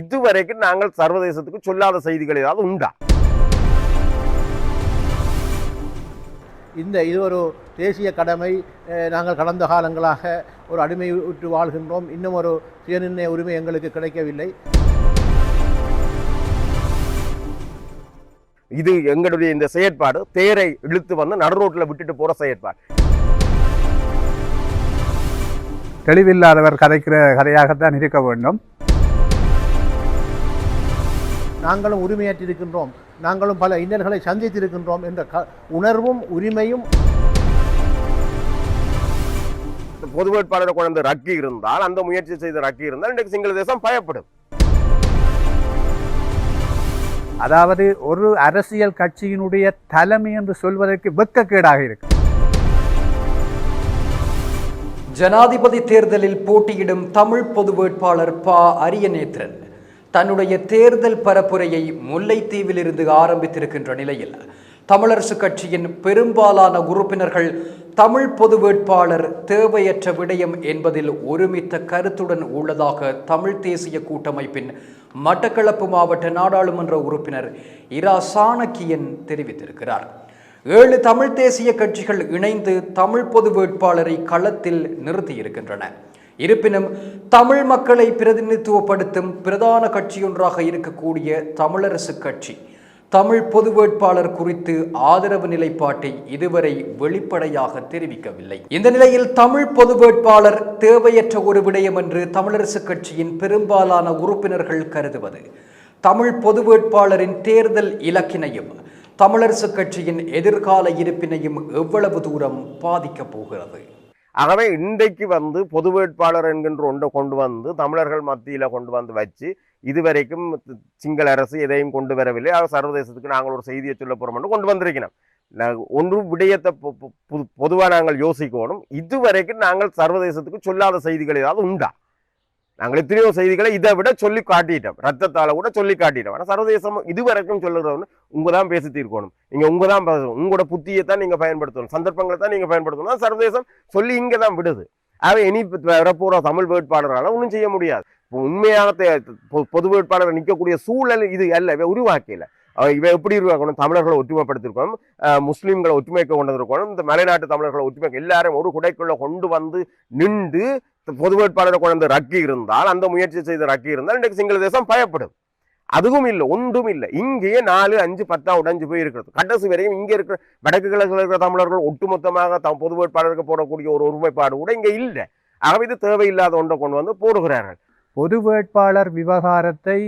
இதுவரைக்கும் நாங்கள் சர்வதேசத்துக்கு சொல்லாத செய்திகள் ஏதாவது உண்டா? இந்த இது ஒரு தேசிய கடமை நாங்கள் கடந்த காலங்களாக ஒரு அடிமை உற்று வாழ்கின்றோம். இன்னும் ஒரு சுயநிர்ணய உரிமை எங்களுக்கு கிடைக்கவில்லை. இது எங்களுடைய இந்த செயற்பாடு. தேரை இழுத்து வந்து நடுரோட்டில் விட்டுட்டு போற செயற்பாடு. தெளிவில்லாதவர் கதைக்கிற கதையாகத்தான் இருக்க வேண்டும். நாங்களும் உரிமையாற்றிருக்கின்றோம் நாங்களும் பல இன்னல்களை சந்தித்திருக்கின்றோம் என்ற க உணர்வும் உரிமையும். இந்த பொது வேட்பாளரை குழந்தை ரக்கி இருந்தால் அந்த முயற்சி செய்த ரக்கி இருந்தால் இன்றைக்கு சிங்கள தேசம் பயப்படும். அதாவது ஒரு அரசியல் கட்சியினுடைய தலைமை என்று சொல்வதற்கு வெட்கக்கேடாக இருக்கு. ஜனாதிபதி தேர்தலில் போட்டியிடும் தமிழ் பொது வேட்பாளர் ப. அரியநேத்திரன். தன்னுடைய தேர்தல் பரப்புரையை முல்லைத்தீவிலிருந்து ஆரம்பித்திருக்கின்ற நிலையில் தமிழரசு கட்சியின் பெரும்பாலான உறுப்பினர்கள் தமிழ் பொது வேட்பாளர் தேவையற்ற விடயம் என்பதில் ஒருமித்த கருத்துடன் உள்ளதாக தமிழ் தேசிய கூட்டமைப்பின் மட்டக்களப்பு மாவட்ட நாடாளுமன்ற உறுப்பினர் இரா சாணக்கியன் தெரிவித்திருக்கிறார். ஏழு தமிழ் தேசிய கட்சிகள் இணைந்து தமிழ் பொது வேட்பாளரை களத்தில் நிறுத்தியிருக்கின்றன. இருப்பினும் தமிழ் மக்களை பிரதிநிதித்துவப்படுத்தும் பிரதான கட்சியொன்றாக இருக்கக்கூடிய தமிழரசு கட்சி தமிழ் பொது வேட்பாளர் குறித்து ஆதரவு நிலைப்பாட்டை இதுவரை வெளிப்படையாக தெரிவிக்கவில்லை. இந்த நிலையில் தமிழ் பொது வேட்பாளர் தேவையற்ற ஒரு விடயம் என்று தமிழரசு கட்சியின் பெரும்பாலான உறுப்பினர்கள் கருதுவது. தமிழ் பொது வேட்பாளரின் தேர்தல் இலக்கினையும் தமிழரசு கட்சியின் எதிர்கால இருப்பினையும் எவ்வளவு தூரம் பாதிக்கப் போகிறது? ஆகவே இன்றைக்கு வந்து பொது வேட்பாளர் என்கின்ற ஒன்றை கொண்டு வந்து தமிழர்கள் மத்தியில் கொண்டு வந்து வச்சு இதுவரைக்கும் சிங்கள அரசு எதையும் கொண்டு வரவில்லை. அது சர்வதேசத்துக்கு நாங்கள் ஒரு செய்தியை சொல்ல போகிறோம்னு கொண்டு வந்திருக்கிறோம். ஒன்று விடயத்தை பொ- நாங்கள் யோசிக்கணும். இதுவரைக்கும் நாங்கள் சர்வதேசத்துக்கு சொல்லாத செய்திகள் ஏதாவது உண்டா? நாங்கள் எத்தனையோ செய்திகளை இதை விட சொல்லி காட்டிட்டோம். ரத்தத்தால கூட சொல்லி காட்டிட்டோம். ஆனால் சர்வதேசம் இதுவரைக்கும் சொல்லுறவங்க உங்க தான் பேசி தீர்க்கணும். நீங்க உங்க தான் பேசணும். உங்களோட புத்தியை தான் நீங்க பயன்படுத்தணும். சந்தர்ப்பங்களை தான் நீங்க பயன்படுத்தணும். சர்வதேசம் சொல்லி இங்கே தான் விடுது. ஆக இனி இப்ப தமிழ் வேட்பாளரால ஒன்றும் செய்ய முடியாது. இப்போ உண்மையாக பொ- பொது வேட்பாளர் நிற்கக்கூடிய சூழல் இது அல்ல. இவை உருவாக்கல. இவை எப்படி உருவாக்கணும்? தமிழர்களை ஒற்றுமைப்படுத்திருக்கணும் முஸ்லீம்களை ஒற்றுமைக்க கொண்டு வந்திருக்கணும். இந்த மலைநாட்டு தமிழர்களை ஒற்றுமைக்க எல்லாரும் ஒரு குடைக்குள்ள கொண்டு வந்து நின்று பொது வேட்பாளரை கொண்டு ரக்கி இருந்தால் அந்த முயற்சி செய்த ரக்கி இருந்தால் இன்றைக்கு சிங்கள தேசம் பயப்படும். அதுவும் இல்லை ஒன்றும் இல்லை. இங்கேயே நாலு அஞ்சு பத்தா உடஞ்சு போய் இருக்கிறது கடைசி வரையும் இங்கே இருக்கிற வடக்கு கிழக்கில் இருக்கிற தமிழர்கள் ஒட்டுமொத்தமாக தம் பொது வேட்பாளருக்கு போடக்கூடிய ஒரு ஒருமைப்பாடு கூட இங்கே இல்லை. ஆகவே இது தேவையில்லாத ஒன்றை கொண்டு வந்து போடுகிறார்கள். பொது வேட்பாளர் விவகாரத்தை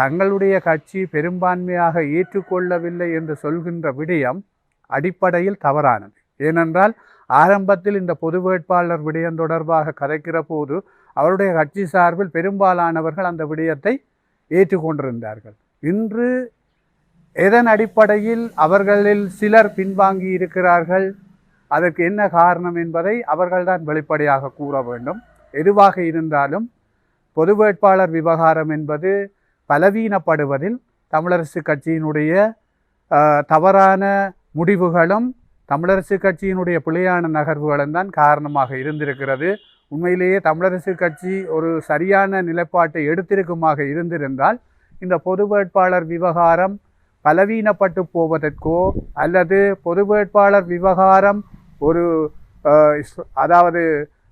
தங்களுடைய கட்சி பெரும்பான்மையாக ஏற்றுக்கொள்ளவில்லை என்று சொல்கின்ற விடயம் அடிப்படையில் தவறானது. ஏனென்றால் ஆரம்பத்தில் இந்த பொது வேட்பாளர் விடயம் தொடர்பாக கதைக்கிற போது அவருடைய கட்சி சார்பில் பெரும்பாலானவர்கள் அந்த விடயத்தை ஏற்றுக்கொண்டிருந்தார்கள். இன்று எதன் அடிப்படையில் அவர்களில் சிலர் பின்வாங்கி இருக்கிறார்கள் அதற்கு என்ன காரணம் என்பதை அவர்கள்தான் வெளிப்படையாக கூற வேண்டும். எதுவாக இருந்தாலும் பொது வேட்பாளர் விவகாரம் என்பது பலவீனப்படுவதில் தமிழரசு கட்சியினுடைய தவறான முடிவுகளும் தமிழரசு கட்சியினுடைய பிழையான நகர்வுகளும் தான் காரணமாக இருந்திருக்கிறது. உண்மையிலேயே தமிழரசு கட்சி ஒரு சரியான நிலைப்பாட்டை எடுத்திருக்குமாக இருந்திருந்தால் இந்த பொது வேட்பாளர் விவகாரம் பலவீனப்பட்டு போவதற்கோ அல்லது பொது வேட்பாளர் விவகாரம் ஒரு அதாவது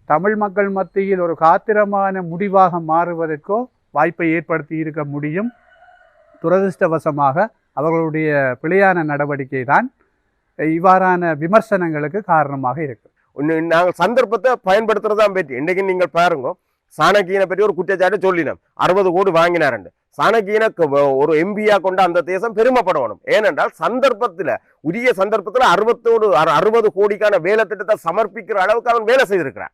தமிழ் மக்கள் மத்தியில் ஒரு காத்திரமான முடிவாக மாறுவதற்கோ வாய்ப்பை ஏற்படுத்தி இருக்க முடியும். துரதிர்ஷ்டவசமாக அவர்களுடைய பிழையான நடவடிக்கை தான் இவ்வாறான விமர்சனங்களுக்கு காரணமாக இருக்கு. ஒன்று நாங்கள் சந்தர்ப்பத்தை பயன்படுத்துறதா பற்றி இன்றைக்கு நீங்கள் பாருங்க சாணக்கியனை பற்றி ஒரு குற்றச்சாட்டு சொல்லினோம். அறுபது கோடி வாங்கினாருண்டு சாணக்கியனை க- ஒரு எம்பியா கொண்ட அந்த தேசம் பெருமைப்படணும். ஏனென்றால் சந்தர்ப்பத்தில் உரிய சந்தர்ப்பத்தில் அறுபத்தோடு அறு- அறுபது கோடிக்கான வேலை திட்டத்தை சமர்ப்பிக்கிற அளவுக்கு அவன் வேலை செய்திருக்கிறான்.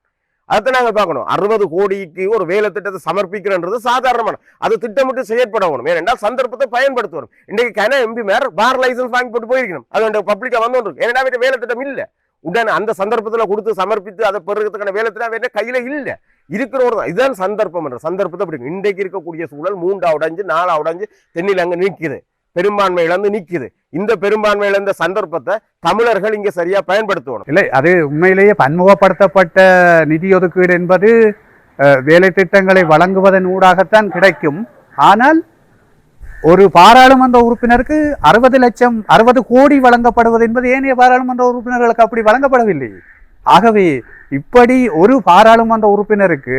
அதை நாங்கள் பார்க்கணும். அறுபது கோடிக்கு ஒரு வேலை திட்டத்தை சமர்ப்பிக்கிறன்றது சாதாரணமான. அது திட்டமிட்டு செயற்படணும் ஏனென்றால் சந்தர்ப்பத்தை பயன்படுத்தணும் இன்றைக்கு கன எம்பி மேர் பார் லைசன்ஸ் வாங்கி போட்டு போயிருக்கணும். அது பப்ளிக்கா வந்து இருக்கு ஏன்னா வேலை திட்டம் இல்லை. உடனே அந்த சந்தர்ப்பத்தில் கொடுத்து சமர்ப்பித்து அதை பெறுறதுக்கான வேலை திட்டம் அவர்கிட்ட கையில இல்ல. இருக்கிறவர் தான். இதுதான் சந்தர்ப்பம் என்ற சந்தர்ப்பத்தை அப்படி இன்றைக்கு இருக்கக்கூடிய சூழல் மூண்டா உடைஞ்சு நாலா உடைஞ்சு தென்னில் அங்கே நிற்கிது பெரும்பான்மை இழந்து நிற்குது இந்த பெரும்பான்மை இழந்த சந்தர்ப்பத்தை தமிழர்கள் இங்க சரியா பயன்படுத்தணும். இல்லை அது உண்மையிலேயே பன்முகப்படுத்தப்பட்ட நிதி ஒதுக்கீடு என்பது வேலை திட்டங்களை வழங்குவதன் ஊடாகத்தான் கிடைக்கும். ஆனால் ஒரு பாராளுமன்ற உறுப்பினருக்கு அறுபது லட்சம் அறுபது கோடி வழங்கப்படுவது என்பது ஏனைய பாராளுமன்ற உறுப்பினர்களுக்கு அப்படி வழங்கப்படவில்லை. ஆகவே இப்படி ஒரு பாராளுமன்ற உறுப்பினருக்கு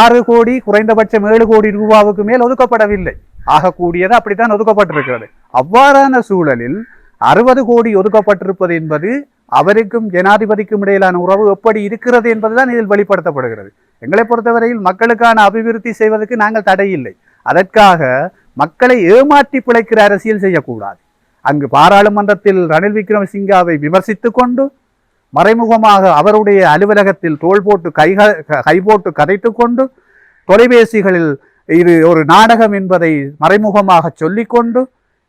ஆறு கோடி குறைந்தபட்சம் ஏழு கோடி ரூபாவுக்கு மேல் ஒதுக்கப்படவில்லை. ஆகக்கூடியது அப்படித்தான் ஒதுக்கப்பட்டிருக்கிறது. அவ்வாறான சூழலில் அறுபது கோடி ஒதுக்கப்பட்டிருப்பது என்பது அவருக்கும் ஜனாதிபதிக்கும் இடையிலான உறவு எப்படி இருக்கிறது என்பதுதான் இதில் வெளிப்படுத்தப்படுகிறது. எங்களை பொறுத்தவரையில் மக்களுக்கான அபிவிருத்தி செய்வதற்கு நாங்கள் தடையில்லை. அதற்காக மக்களை ஏமாற்றி பிழைக்கிற அரசியல் செய்யக்கூடாது. அங்கு பாராளுமன்றத்தில் ரணில் விக்ரமசிங்காவை விமர்சித்து கொண்டு மறைமுகமாக அவருடைய அலுவலகத்தில் தோள் போட்டு கை கை போட்டு கதைத்து கொண்டு தொலைபேசிகளில் இது ஒரு நாடகம் என்பதை மறைமுகமாக சொல்லிக்கொண்டு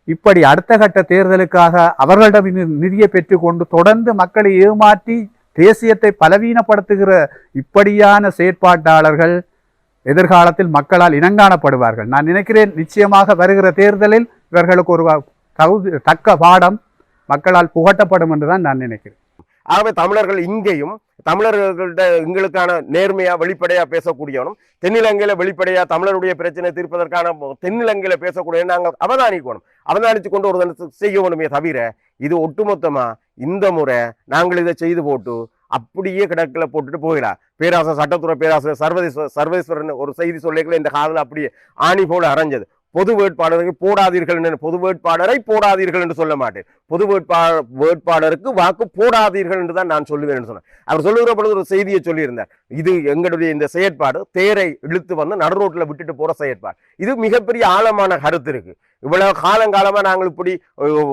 இப்படி அடுத்த கட்ட தேர்தலுக்காக அவர்களிடம் நிதியை பெற்றுக்கொண்டு தொடர்ந்து மக்களை ஏமாற்றி தேசியத்தை பலவீனப்படுத்துகிற இப்படியான செயற்பாட்டாளர்கள் எதிர்காலத்தில் மக்களால் இனங்காணப்படுவார்கள். நான் நினைக்கிறேன் நிச்சயமாக வருகிற தேர்தலில் இவர்களுக்கு ஒரு தகுதி தக்க பாடம் மக்களால் புகட்டப்படும் என்றுதான் நான் நினைக்கிறேன். ஆகவே தமிழர்கள் இங்கேயும் தமிழர்கள்ட்ட எங்களுக்கான நேர்மையா வெளிப்படையா பேசக்கூடியவனும் தென்னிலங்கையில வெளிப்படையா தமிழருடைய பிரச்சனை தீர்ப்பதற்கான தென்னிலங்கையில பேசக்கூடிய நாங்கள் அவதானிக்கணும். அவதானித்து கொண்டு ஒரு தினத்தை செய்யணுமே தவிர இது ஒட்டுமொத்தமா இந்த முறை நாங்கள் இதை செய்து போட்டு அப்படியே கிடக்கில் போட்டுட்டு போயிடலாம். பேராசர் சட்டத்துறை பேராசிரியர் சர்வதேஸ்வர சர்வேஸ்வரன் ஒரு செய்தி சொல்லிக்கல இந்த காதல் அப்படியே ஆணி போல அரைஞ்சது. பொது வேட்பாளருக்கு போடாதீர்கள் என்று பொது வேட்பாளரை போடாதீர்கள் என்று சொல்ல மாட்டேன். பொது வேட்பாளர் வேட்பாளருக்கு வாக்கு போடாதீர்கள் என்று தான் நான் சொல்லுவேன் என்று சொன்னேன். அவர் சொல்லுகிற பொழுது ஒரு செய்தியை சொல்லியிருந்தார். இது எங்களுடைய இந்த செயற்பாடு. தேரை இழுத்து வந்து நடுரோட்டில் விட்டுட்டு போகிற செயற்பாடு. இது மிகப்பெரிய ஆழமான கருத்து இருக்கு. இவ்வளவு காலங்காலமாக நாங்கள் இப்படி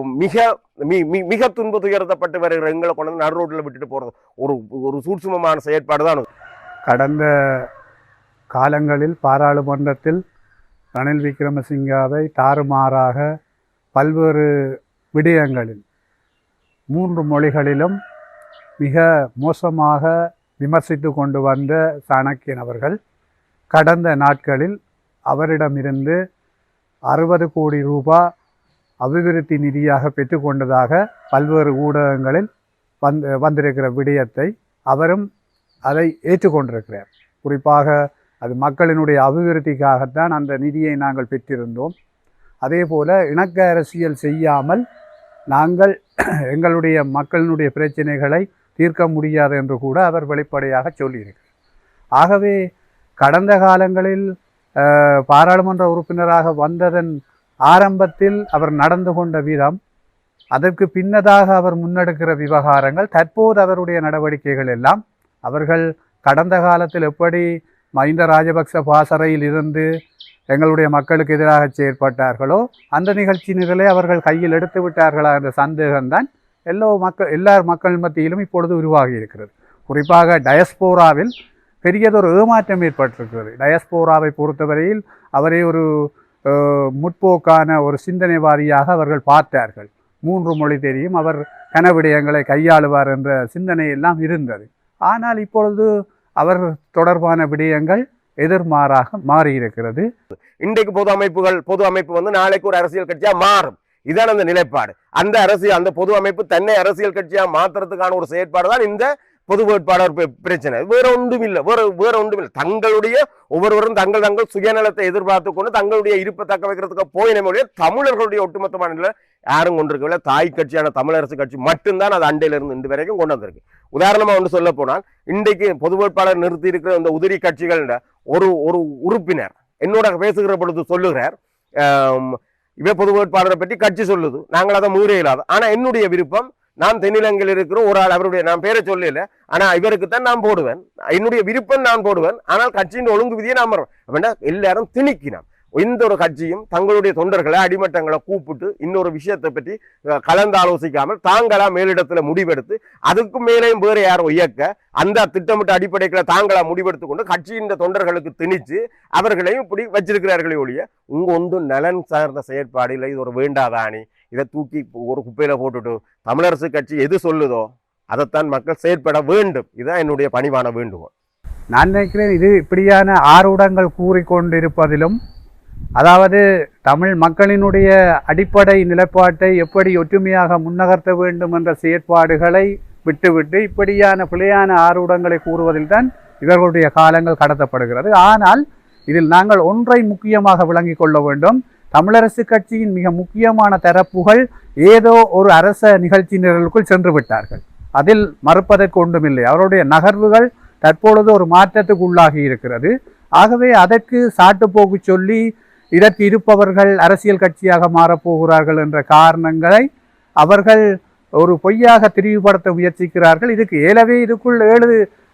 மிக மி- மி- மிக துன்ப துயர்த்தப்பட்டு வருகிற எங்களை கொண்டு வந்து நடுரோட்டில் விட்டுட்டு போகிறது ஒரு ஒரு சூட்சுமமான செயற்பாடு தான். கடந்த காலங்களில் பாராளுமன்றத்தில் ரணில் விக்ரமசிங்காவை தாறுமாறாக பல்வேறு விடயங்களில் மூன்று மொழிகளிலும் மிக மோசமாக விமர்சித்து கொண்டு வந்த சாணக்கியன் அவர்கள் கடந்த நாட்களில் அவரிடமிருந்து அறுபது கோடி ரூபா அபிவிருத்தி நிதியாக பெற்றுக்கொண்டதாக பல்வேறு ஊடகங்களில் வந்து வந்திருக்கிற விடயத்தை அவரும் அதை ஏற்றுக்கொண்டிருக்கிறார். குறிப்பாக அது மக்களினுடைய அபிவிருத்திக்காகத்தான் அந்த நிதியை நாங்கள் பெற்றிருந்தோம். அதே போல் இணக்க அரசியல் செய்யாமல் நாங்கள் எங்களுடைய மக்களினுடைய பிரச்சனைகளை தீர்க்க முடியாது என்று கூட அவர் வெளிப்படையாக சொல்லியிருக்கிறார். ஆகவே கடந்த காலங்களில் பாராளுமன்ற உறுப்பினராக வந்ததன் ஆரம்பத்தில் அவர் நடந்து கொண்ட விதம் அதற்கு பின்னதாக அவர் முன்னெடுக்கிற விவகாரங்கள் தற்போது அவருடைய நடவடிக்கைகள் எல்லாம் அவர்கள் கடந்த காலத்தில் எப்படி மஹிந்த ராஜபக்ச பாசறையில் இருந்து எங்களுடைய மக்களுக்கு எதிராக செயற்பட்டார்களோ அந்த நிகழ்ச்சி நிரலை அவர்கள் கையில் எடுத்து விட்டார்களா என்ற சந்தேகம்தான் எல்லோ மக்கள் எல்லா மக்கள் மத்தியிலும் இப்பொழுது உருவாகி இருக்கிறது. குறிப்பாக டயஸ்போராவில் பெரியதொரு ஏமாற்றம் ஏற்பட்டிருக்கிறது. டயஸ்போராவை பொறுத்தவரையில் அவரை ஒரு முற்போக்கான ஒரு சிந்தனைவாதியாக அவர்கள் பார்த்தார்கள். மூன்று மொழி தெரியும் அவர் கனவிடயங்களை கையாளுவார் என்ற சிந்தனை எல்லாம் இருந்தது. ஆனால் இப்பொழுது அவர் தொடர்பான விடயங்கள் எதிர்மாறாக மாறியிருக்கிறது. இன்றைக்கு பொது அமைப்புகள் பொது அமைப்பு வந்து நாளைக்கு ஒரு அரசியல் கட்சியா மாறும். இதான் அந்த நிலைப்பாடு. அந்த அரசியல் அந்த பொது அமைப்பு தன்னை அரசியல் கட்சியா மாத்துறதுக்கான ஒரு செயற்பாடு தான் இந்த பொது வேட்பாளர் பிரச்சனை. வேற ஒன்றும் இல்லை வேற வேற ஒன்றும் இல்லை தங்களுடைய ஒவ்வொருவரும் தங்கள் தங்கள் சுயநலத்தை எதிர்பார்த்து கொண்டு தங்களுடைய இருப்பை தக்க வைக்கிறதுக்கு போய் மொழியே தமிழர்களுடைய ஒட்டுமொத்தமான நிலை யாரும் கொண்டிருக்கவில்லை. தாய் கட்சியான தமிழரசு கட்சி மட்டும்தான் அது அண்டையிலிருந்து இன்று வரைக்கும் கொண்டு வந்திருக்கு. உதாரணமாக ஒன்று சொல்ல போனால் இன்றைக்கு பொது வேட்பாளர் நிறுத்தி இருக்கிற இந்த உதிரி கட்சிகள் ஒரு ஒரு உறுப்பினர் என்னோட பேசுகிற பொழுது சொல்லுகிறார் ஆம், இவ பொது வேட்பாளரை பற்றி கட்சி சொல்லுது. நாங்கள் அதை மீற இயலாது ஆனால் என்னுடைய விருப்பம் நாம் தென்னிலங்கையில் இருக்கிறோம். ஒரு ஆள் அவருடைய நான் பேரை சொல்லல. ஆனா இவருக்கு தான் நான் போடுவேன். என்னுடைய விருப்பம் நான் போடுவேன். ஆனால் கட்சியின் ஒழுங்கு விதியை நாம் அப்படின்னா எல்லாரும் திணிக்கினான் எந்த ஒரு கட்சியும் தங்களுடைய தொண்டர்களை அடிமட்டங்களை கூப்பிட்டு இன்னொரு விஷயத்தை பற்றி கலந்து ஆலோசிக்காமல் தாங்களா மேலிடத்துல முடிவெடுத்து அதுக்கும் மேலேயும் வேறு யாரோ இயக்க அந்த திட்டமிட்ட அடிப்படைகளை தாங்களா முடிவெடுத்து கொண்டு கட்சியின் தொண்டர்களுக்கு திணிச்சு அவர்களையும் இப்படி வச்சிருக்கிறார்களே ஒழிய உங்க ஒன்றும் நலன் சார்ந்த செயற்பாடு இல்லை. இது ஒரு வேண்டாதானி இதை தூக்கி ஒரு குப்பையில் போட்டுட்டு தமிழரசு கட்சி எது சொல்லுதோ அதைத்தான் மக்கள் செயற்பட வேண்டும். இதுதான் என்னுடைய பணிவான வேண்டுகோள். நான் நினைக்கிறேன் இது இப்படியான ஆரூடங்கள் கூறிக்கொண்டிருப்பதிலும் அதாவது தமிழ் மக்களினுடைய அடிப்படை நிலைப்பாட்டை எப்படி ஒற்றுமையாக முன்னகர்த்த வேண்டும் என்ற செயற்பாடுகளை விட்டுவிட்டு இப்படியான பிழையான ஆரூடங்களை கூறுவதில் தான் இவர்களுடைய காலங்கள் கடத்தப்படுகிறது. ஆனால் இதில் நாங்கள் ஒன்றை முக்கியமாக விளங்கிக் கொள்ள வேண்டும். தமிழரசு கட்சியின் மிக முக்கியமான தரப்புகள் ஏதோ ஒரு அரச நிகழ்ச்சி நிரலுக்குள் சென்று விட்டார்கள். அதில் மறுப்பதற்கு ஒன்றுமில்லை. அவருடைய நகர்வுகள் தற்பொழுது ஒரு மாற்றத்துக்கு உள்ளாகி இருக்கிறது. ஆகவே அதற்கு சாட்டுப்போக்கு சொல்லி இதற்கு இருப்பவர்கள் அரசியல் கட்சியாக மாறப்போகிறார்கள் என்ற காரணங்களை அவர்கள் ஒரு பொய்யாக திரிவுபடுத்த முயற்சிக்கிறார்கள். இதுக்கு ஏலவே இதுக்குள் ஏழு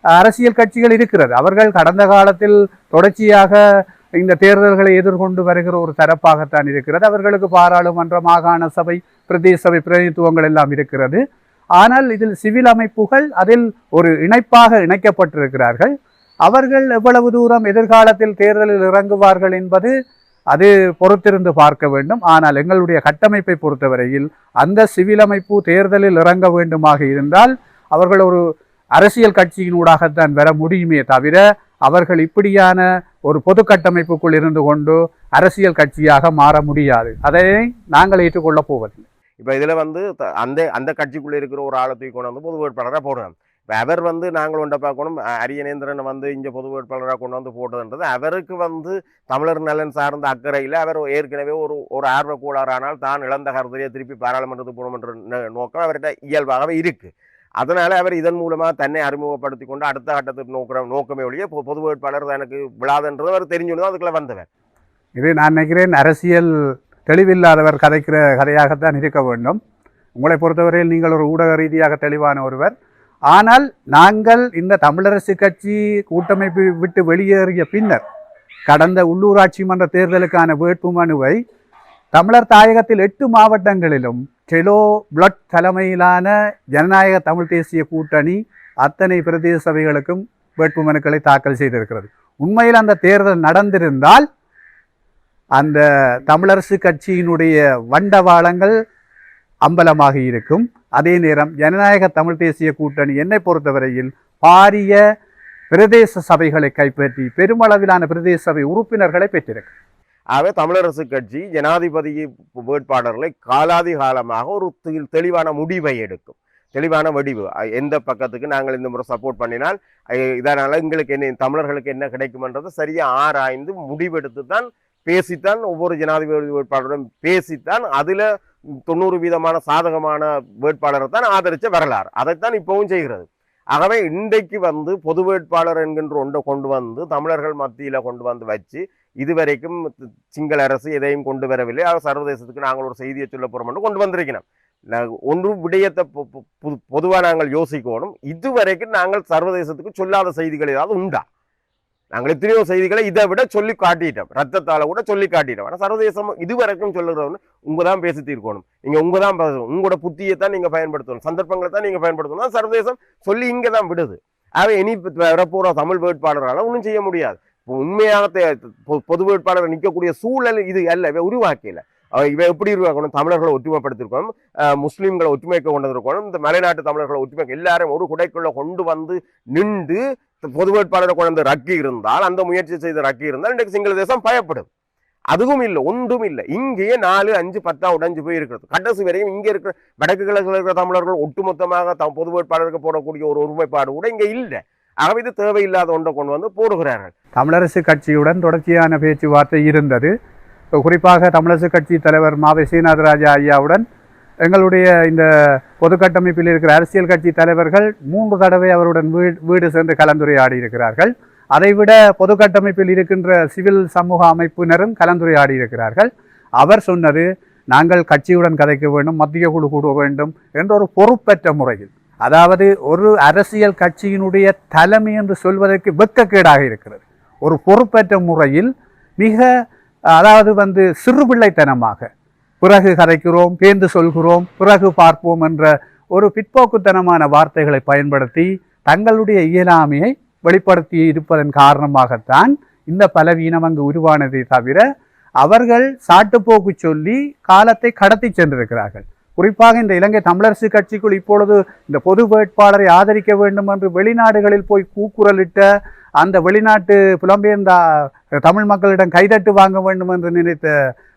அரசியல் கட்சிகள் இருக்கிறது. அவர்கள் கடந்த காலத்தில் தொடர்ச்சியாக இந்த தேர்தல்களை எதிர்கொண்டு வருகிற ஒரு தரப்பாகத்தான் இருக்கிறது. அவர்களுக்கு பாராளுமன்ற மாகாண சபை பிரதேச சபை பிரதிநிதித்துவங்கள் எல்லாம் இருக்கிறது. ஆனால் இதில் சிவில் அமைப்புகள் அதில் ஒரு இணைப்பாக இணைக்கப்பட்டிருக்கிறார்கள். அவர்கள் எவ்வளவு தூரம் எதிர்காலத்தில் தேர்தலில் இறங்குவார்கள் என்பது அது பொறுத்திருந்து பார்க்க வேண்டும். ஆனால் எங்களுடைய கட்டமைப்பை பொறுத்தவரையில் அந்த சிவில் அமைப்பு தேர்தலில் இறங்க வேண்டுமாக இருந்தால் அவர்கள் ஒரு அரசியல் கட்சியினூடாகத்தான் வர முடியுமே தவிர அவர்கள் இப்படியான ஒரு பொது கட்டமைப்புக்குள் இருந்து கொண்டு அரசியல் கட்சியாக மாற முடியாது. அதை நாங்கள் ஏற்றுக்கொள்ளப் போவதில்லை. இப்போ இதில் வந்து த- அந்த அந்த கட்சிக்குள்ளே இருக்கிற ஒரு ஆளை தூக்கி கொண்டு வந்து பொது வேட்பாளராக போடுறாங்க. இப்போ அவர் வந்து நாங்கள் ஒன்றை பார்க்கணும் அரியநேந்திரன் வந்து இங்கே பொது வேட்பாளராக கொண்டு வந்து போட்டதுன்றது அவருக்கு வந்து தமிழர் நலன் சார்ந்த அக்கறையில் அவர் ஏற்கனவே ஒரு ஒரு ஆர்வ தான் இழந்த கருத்தையை திருப்பி பாராளுமன்றத்துக்கு போகணும் என்ற நோக்கம் அவர்கிட்ட இயல்பாகவே இருக்குது அதனால் அவர் இதன் மூலமாக தன்னை அறிமுகப்படுத்தி கொண்டு அடுத்த கட்டத்துக்கு நோக்கிற நோக்கமே ஒழிய பொ- பொது வேட்பாளர் எனக்கு விழாதுன்றது அவர் தெரிஞ்சுன்னு தான் அதுக்குள்ளே வந்தவர். இது நான் நினைக்கிறேன் அரசியல் தெளிவில்லாதவர் கதைக்கிற கதையாகத்தான் இருக்க வேண்டும். உங்களை பொறுத்தவரையில் நீங்கள் ஒரு ஊடக ரீதியாக தெளிவான ஒருவர். ஆனால் நாங்கள் இந்த தமிழரசு கட்சி கூட்டமைப்பு விட்டு வெளியேறிய பின்னர் கடந்த உள்ளூராட்சி மன்ற தேர்தலுக்கான வேட்புமனுவை தமிழர் தாயகத்தில் எட்டு மாவட்டங்களிலும் டெலோ பிளட் தலைமையிலான ஜனநாயக தமிழ் தேசிய கூட்டணி அத்தனை பிரதேச சபைகளுக்கும் வேட்புமனுக்களை தாக்கல் செய்திருக்கிறது. உண்மையில் அந்த தேர்தல் நடந்திருந்தால் அந்த தமிழரசு கட்சியினுடைய வண்டவாளங்கள் அம்பலமாக இருக்கும். அதே நேரம் ஜனநாயக தமிழ் தேசிய கூட்டணி என்னை பொறுத்தவரையில் பாரிய பிரதேச சபைகளை கைப்பற்றி பெருமளவிலான பிரதேச சபை உறுப்பினர்களை பெற்றிருக்கு. ஆகவே தமிழரசு கட்சி ஜனாதிபதி வேட்பாளர்களை காலாதி காலமாக ஒரு தெளிவான முடிவை எடுக்கும். தெளிவான வடிவு. எந்த பக்கத்துக்கு நாங்கள் இந்த முறை சப்போர்ட் பண்ணினால் இதனால் எங்களுக்கு என்ன தமிழர்களுக்கு என்ன கிடைக்கும்ன்றதை சரியாக ஆராய்ந்து முடிவெடுத்து தான் பேசித்தான் ஒவ்வொரு ஜனாதிபதி வேட்பாளரும் பேசித்தான் அதில் தொண்ணூறு வீதமான சாதகமான வேட்பாளரை தான் ஆதரித்த வரலாறு. அதைத்தான் இப்போவும் செய்கிறது. ஆகவே இன்றைக்கு வந்து பொது வேட்பாளர் என்கின்ற ஒன்றை கொண்டு வந்து தமிழர்கள் மத்தியில் கொண்டு வந்து வச்சு இதுவரைக்கும் சிங்கள அரசு எதையும் கொண்டு வரவில்லை. ஆக சர்வதேசத்துக்கு நாங்கள் ஒரு செய்தியை சொல்ல போகிறோம்னு கொண்டு வந்திருக்கிறோம். நா- ஒன்று விடயத்தை பொ- நாங்கள் யோசிக்கணும். இதுவரைக்கும் நாங்கள் சர்வதேசத்துக்கு சொல்லாத செய்திகள் ஏதாவது உண்டா? நாங்கள் எத்தனையோ செய்திகளை இதை விட சொல்லி காட்டிட்டோம். ரத்தத்தால் கூட சொல்லி காட்டிட்டோம். ஆனால் சர்வதேசம் இதுவரைக்கும் சொல்லுறவங்க உங்கள் தான் பேசி தீர்க்கணும். நீங்கள் உங்கள் தான் பேசணும் உங்களோட புத்தியை தான் நீங்கள் பயன்படுத்தணும். சந்தர்ப்பங்களை தான் நீங்கள் பயன்படுத்தணும். சர்வதேசம் சொல்லி இங்கே தான் விடுது. ஆகவே இனி வரப்போகிற தமிழ் வேட்பாளரால் ஒன்றும் செய்ய முடியாது. உண்மையாக பொ- பொது வேட்பாளர் நிற்கக்கூடிய சூழல் இது அல்ல. இவை உருவாக்கல இவை எப்படி உருவாக்கணும்? தமிழர்களை ஒற்றுமைப்படுத்திருக்கணும் முஸ்லீம்களை ஒற்றுமைக்கு ஒற்றுமைக்க கொண்டு இருக்கணும் இந்த மலைநாட்டு தமிழர்களை ஒற்றுமைக்க எல்லாரும் ஒரு குடைக்குள்ள கொண்டு வந்து நின்று பொது வேட்பாளரை கொண்டு ரக்கி இருந்தால் அந்த முயற்சி செய்த ரக்கி இருந்தால் இன்றைக்கு சிங்கள தேசம் பயப்படும். அதுவும் இல்லை ஒன்றும் இல்லை. இங்கேயே நாலு அஞ்சு பத்தா உடைஞ்சு போய் இருக்கிறது கடைசி வரையும் இங்கே இருக்கிற வடக்கு கிழக்கில் இருக்கிற தமிழர்கள் ஒட்டுமொத்தமாக த பொது வேட்பாளருக்கு போடக்கூடிய ஒரு ஒருமைப்பாடு கூட இங்கே இல்லை. ஆகவே இது தேவையில்லாத ஒன்றை கொண்டு வந்து போடுகிறார்கள். தமிழரசு கட்சியுடன் தொடர்ச்சியான பேச்சுவார்த்தை இருந்தது. குறிப்பாக தமிழரசு கட்சி தலைவர் மாவை சீனாதராஜா ஐயாவுடன் எங்களுடைய இந்த பொது கட்டமைப்பில் இருக்கிற அரசியல் கட்சி தலைவர்கள் மூன்று தடவை அவருடன் வீடு வீடு சென்று கலந்துரையாடி இருக்கிறார்கள். அதைவிட பொது கட்டமைப்பில் இருக்கின்ற சிவில் சமூக அமைப்பினரும் கலந்துரையாடி இருக்கிறார்கள். அவர் சொன்னது நாங்கள் கட்சியுடன் கதைக்க வேண்டும் மத்திய குழு கூட வேண்டும் என்ற ஒரு பொறுப்பற்ற முறையில். அதாவது ஒரு அரசியல் கட்சியினுடைய தலைமை என்று சொல்வதற்கு வெக்கக்கேடாக இருக்கிறது. ஒரு பொறுப்பேற்ற முறையில் மிக அதாவது வந்து சிறுபிள்ளைத்தனமாக பிறகு கதைக்கிறோம் பேர்ந்து சொல்கிறோம் பிறகு பார்ப்போம் என்ற ஒரு பிற்போக்குத்தனமான வார்த்தைகளை பயன்படுத்தி தங்களுடைய இயலாமையை வெளிப்படுத்தி இருப்பதன் காரணமாகத்தான் இந்த பலவீனம் அங்கு உருவானதை தவிர அவர்கள் சாட்டுப்போக்கு சொல்லி காலத்தை கடத்தி சென்றிருக்கிறார்கள். குறிப்பாக இந்த இலங்கை தமிழரசு கட்சிக்குள் இப்பொழுது இந்த பொது வேட்பாளரை ஆதரிக்க வேண்டும் என்று வெளிநாடுகளில் போய் கூக்குரலிட்ட அந்த வெளிநாட்டு புலம்பெயர்ந்த தமிழ் மக்களிடம் கைதட்டு வாங்க வேண்டும் என்று நினைத்த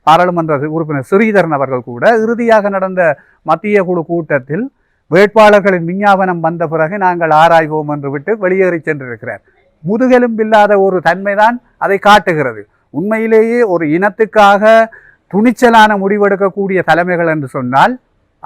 பாராளுமன்ற உறுப்பினர் ஸ்ரீதரன் அவர்கள் கூட இறுதியாக நடந்த மத்திய குழு கூட்டத்தில் வேட்பாளர்களின் விஞ்ஞாபனம் வந்த பிறகு நாங்கள் ஆராய்வோம் என்று விட்டு வெளியேறி சென்றிருக்கிறார். முதுகெலும்பில்லாத ஒரு தன்மைதான் அதை காட்டுகிறது. உண்மையிலேயே ஒரு இனத்துக்காக துணிச்சலான முடிவெடுக்கக்கூடிய தலைமைகள் என்று சொன்னால்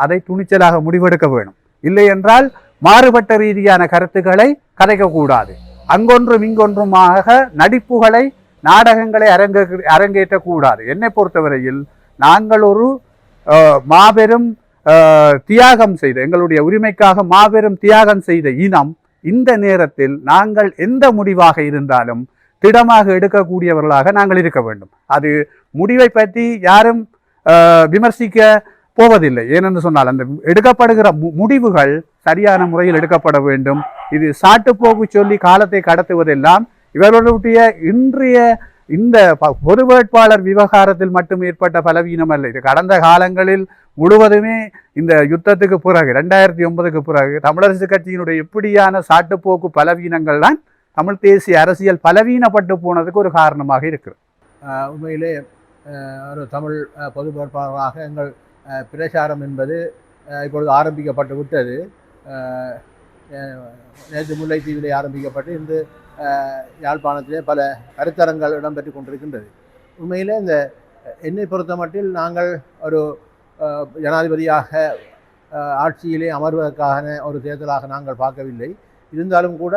அதை துணிச்சலாக முடிவெடுக்க வேணும். இல்லை என்றால் மாறுபட்ட ரீதியான கருத்துக்களை கதைக்கக்கூடாது. அங்கொன்றும் இங்கொன்றுமாக நடிப்புகளை நாடகங்களை அரங்க அரங்கேற்றக்கூடாது. என்னை பொறுத்தவரையில் நாங்கள் ஒரு மாபெரும் தியாகம் செய்த எங்களுடைய உரிமைக்காக மாபெரும் தியாகம் செய்த இனம் இந்த நேரத்தில் நாங்கள் எந்த முடிவாக இருந்தாலும் திடமாக எடுக்கக்கூடியவர்களாக நாங்கள் இருக்க வேண்டும். அது முடிவை பற்றி யாரும் விமர்சிக்க போவதில்லை. ஏனென்று சொன்னால் அந்த எடுக்கப்படுகிற மு- முடிவுகள் சரியான முறையில் எடுக்கப்பட வேண்டும். இது சாட்டுப்போக்கு சொல்லி காலத்தை கடத்துவதெல்லாம் இவர்களுடைய இன்றைய இந்த ப- பொது வேட்பாளர் விவகாரத்தில் மட்டும் ஏற்பட்ட பலவீனம் அல்ல. இது கடந்த காலங்களில் முழுவதுமே இந்த யுத்தத்துக்கு பிறகு ரெண்டாயிரத்தி ஒன்பதுக்கு பிறகு தமிழரசு கட்சியினுடைய இப்படியான சாட்டுப்போக்கு பலவீனங்கள் தான் தமிழ் தேசிய அரசியல் பலவீனப்பட்டு போனதுக்கு ஒரு காரணமாக இருக்கு உண்மையிலே ஒரு தமிழ் பொது வேட்பாளராக எங்கள் பிரச்சாரம் என்பது இப்பொழுது ஆரம்பிக்கப்பட்டு விட்டது. நேற்று முல்லைத்தீவிலே ஆரம்பிக்கப்பட்டு இன்று யாழ்ப்பாணத்திலே பல கருத்தரங்கள் இடம்பெற்று கொண்டிருக்கின்றது. உண்மையிலே இந்த என்னை பொறுத்த மட்டில் நாங்கள் ஒரு ஜனாதிபதியாக ஆட்சியிலே அமர்வதற்கான ஒரு தேர்தலாக நாங்கள் பார்க்கவில்லை. இருந்தாலும் கூட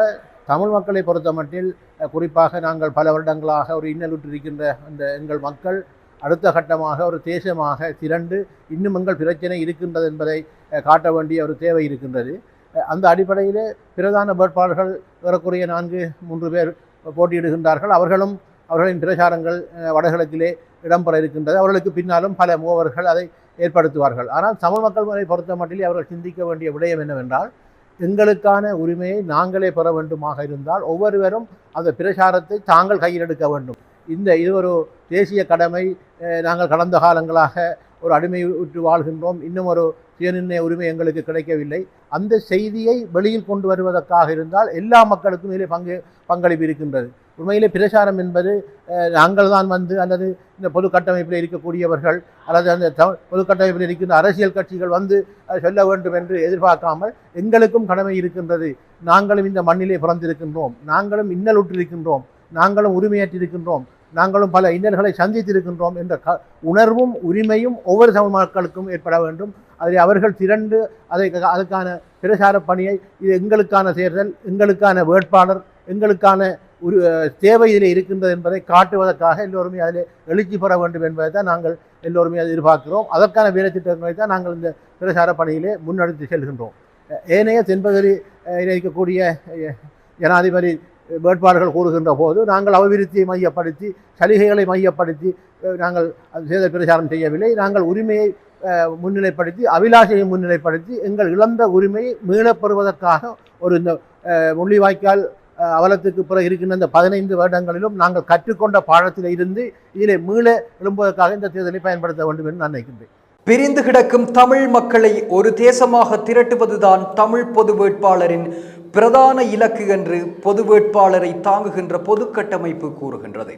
தமிழ் மக்களை பொறுத்த மட்டில் குறிப்பாக நாங்கள் பல வருடங்களாக ஒரு இன்னலுற்றிருக்கின்ற அந்த எங்கள் மக்கள் அடுத்த கட்டமாக ஒரு தேசமாக திரண்டு இன்னும் எங்கள் பிரச்சனை இருக்கின்றது என்பதை காட்ட வேண்டிய ஒரு தேவை இருக்கின்றது. அந்த அடிப்படையிலே பிரதான வேட்பாளர்கள் ஏறக்குறைய நான்கு மூன்று பேர் போட்டியிடுகின்றார்கள். அவர்களும் அவர்களின் பிரச்சாரங்கள் வடகிழக்கிலே இடம்பெற இருக்கின்றது. அவர்களுக்கு பின்னாலும் பல மூவர்கள் அதை ஏற்படுத்துவார்கள். ஆனால் தமிழ் மக்கள் முறை பொறுத்த மட்டிலே அவர்கள் சிந்திக்க வேண்டிய விடயம் என்னவென்றால் எங்களுக்கான உரிமையை நாங்களே பெற வேண்டுமாக இருந்தால் ஒவ்வொருவரும் அந்த பிரச்சாரத்தை தாங்கள் கையில் எடுக்க வேண்டும். இந்த இது ஒரு தேசிய கடமை நாங்கள் கடந்த காலங்களாக ஒரு அடிமை உற்று வாழ்கின்றோம். இன்னும் ஒரு சுயநிர்ணய உரிமை எங்களுக்கு கிடைக்கவில்லை. அந்த செய்தியை வெளியில் கொண்டு வருவதற்காக இருந்தால் எல்லா மக்களுக்கும் இதில் பங்கு பங்களிப்பு இருக்கின்றது. உண்மையிலே பிரச்சாரம் என்பது நாங்கள் தான் வந்து அல்லது இந்த பொது கட்டமைப்பில் இருக்கக்கூடியவர்கள் அல்லது அந்த த- பொது கட்டமைப்பில் இருக்கின்ற அரசியல் கட்சிகள் வந்து சொல்ல வேண்டும் என்று எதிர்பார்க்காமல் எங்களுக்கும் கடமை இருக்கின்றது. நாங்களும் இந்த மண்ணிலே பிறந்திருக்கின்றோம். நாங்களும் இன்னலுற்றிருக்கின்றோம். நாங்களும் உரிமையற்றிருக்கின்றோம். நாங்களும் பல இன்னல்களை சந்தித்திருக்கின்றோம் என்ற க உணர்வும் உரிமையும் ஒவ்வொரு தமிழ் மக்களுக்கும் ஏற்பட வேண்டும். அதில் அவர்கள் திரண்டு அதை அதுக்கான பிரசார பணியை இது எங்களுக்கான தேர்தல் எங்களுக்கான வேட்பாளர் எங்களுக்கான ஒரு தேவை இதில் இருக்கின்றது என்பதை காட்டுவதற்காக எல்லோருமே அதில் எழுச்சி பெற வேண்டும் என்பதை தான் நாங்கள் எல்லோருமே அதை எதிர்பார்க்கிறோம். அதற்கான வேலை திட்டங்களை தான் நாங்கள் இந்த பிரசார பணியிலே முன்னெடுத்து செல்கின்றோம். ஏனைய தென்பகுதி இருக்கக்கூடிய ஜனாதிபதி வேட்பாளர்கள் கூறுகின்ற போது நாங்கள் அபிவிருத்தியை மையப்படுத்தி சலுகைகளை மையப்படுத்தி நாங்கள் அந்த தேர்தல் பிரச்சாரம் செய்யவில்லை. நாங்கள் உரிமையை முன்னிலைப்படுத்தி அபிலாஷையை முன்னிலைப்படுத்தி எங்கள் இழந்த உரிமையை மீளப்பெறுவதற்காக ஒரு இந்த முள்ளிவாய்க்கால் அவலத்துக்கு பிறகு இருக்கின்ற இந்த பதினைந்து வருடங்களிலும் நாங்கள் கற்றுக்கொண்ட பாடத்தில் இருந்து இதிலே மீள எழும்புவதற்காக இந்த தேர்தலை பயன்படுத்த வேண்டும் என்று நான் நினைக்கின்றேன். பிரிந்து கிடக்கும் தமிழ் மக்களை ஒரு தேசமாக திரட்டுவதுதான் தமிழ் பொது வேட்பாளரின் பிரதான இலக்கு என்று பொது வேட்பாளரை தாங்குகின்ற பொது கட்டமைப்பு கூறுகின்றது.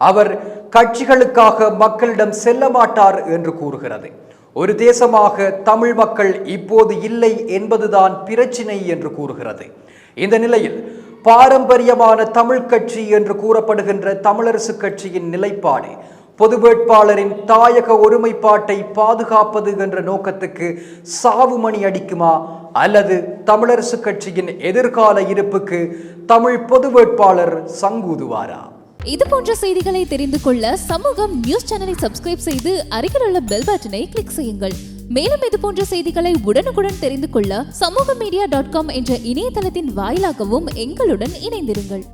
அவர் கட்சிகளுக்காக மக்களிடம் செல்ல மாட்டார் என்று கூறுகிறது. ஒரு தேசமாக தமிழ் மக்கள் இப்போது இல்லை என்பதுதான் பிரச்சினை என்று கூறுகிறது. இந்த நிலையில் பாரம்பரியமான தமிழ் கட்சி என்று கூறப்படுகின்ற தமிழரசு கட்சியின் நிலைப்பாடு பொது வேட்பாளரின் தாயக ஒருமைப்பாட்டை பாதுகாப்பது என்ற நோக்கத்துக்கு சாவு மணி அடிக்குமா? அல்லது தமிழரசு கட்சியின் எதிர்கால இருப்புக்கு தமிழ் பொது வேட்பாளர் சங்கூதுவாரா? இது போன்ற செய்திகளை தெரிந்து கொள்ள சமூகம் நியூஸ் சேனலை சப்ஸ்கிரைப் செய்து அருகில் உள்ள பெல் பட்டனை கிளிக் செய்யுங்கள். மேலும் இது போன்ற செய்திகளை உடனுக்குடன் தெரிந்து கொள்ள சமூக மீடியா டாட் காம் என்ற இணையதளத்தின் வாயிலாகவும் எங்களுடன் இணைந்திருங்கள்.